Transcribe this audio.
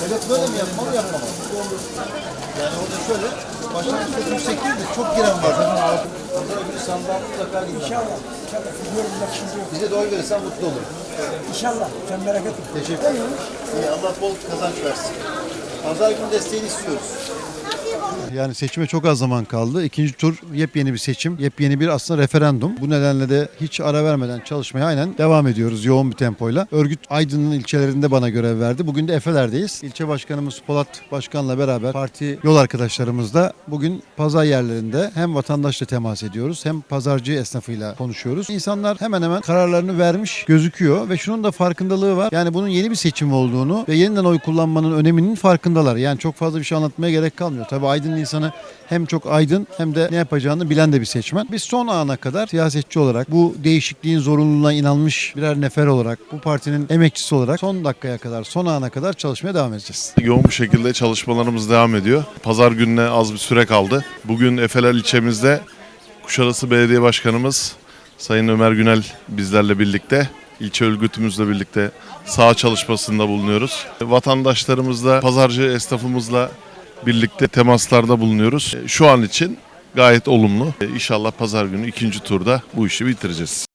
Devlet böyle mi yapmalı yapmamalı? Yani orada şöyle başlangıç çok yüksek değil de çok giren var. Pazar günü sandığa mutlaka gidin. İnşallah. İnşallah. Biliyorum bak şimdi. Bize oy verirsen mutlu olurum. İnşallah. Sen merak etme. Teşekkür ederim. Allah bol kazanç versin. Pazar günü desteğini istiyoruz. Yani seçime çok az zaman kaldı. İkinci tur yepyeni bir seçim, yepyeni bir aslında referandum. Bu nedenle de hiç ara vermeden çalışmaya aynen devam ediyoruz yoğun bir tempoyla. Örgüt Aydın'ın ilçelerinde bana görev verdi. Bugün de Efeler'deyiz. İlçe başkanımız Polat Başkan'la beraber parti yol arkadaşlarımızla bugün pazar yerlerinde hem vatandaşla temas ediyoruz hem pazarcı esnafıyla konuşuyoruz. İnsanlar hemen hemen kararlarını vermiş gözüküyor ve şunun da farkındalığı var. Yani bunun yeni bir seçim olduğunu ve yeniden oy kullanmanın öneminin farkındalar. Yani çok fazla bir şey anlatmaya gerek kalmıyor. Tabii Aydın'ın insanı hem çok aydın hem de ne yapacağını bilen de bir seçmen. Biz son ana kadar siyasetçi olarak bu değişikliğin zorunluluğuna inanmış birer nefer olarak bu partinin emekçisi olarak son dakikaya kadar son ana kadar çalışmaya devam edeceğiz. Yoğun bir şekilde çalışmalarımız devam ediyor. Pazar gününe az bir süre kaldı. Bugün Efeler ilçemizde Kuşadası Belediye Başkanımız Sayın Ömer Günel bizlerle birlikte ilçe örgütümüzle birlikte sağ çalışmasında bulunuyoruz. Vatandaşlarımızla, pazarcı esnafımızla birlikte temaslarda bulunuyoruz. Şu an için gayet olumlu. İnşallah pazar günü ikinci turda bu işi bitireceğiz.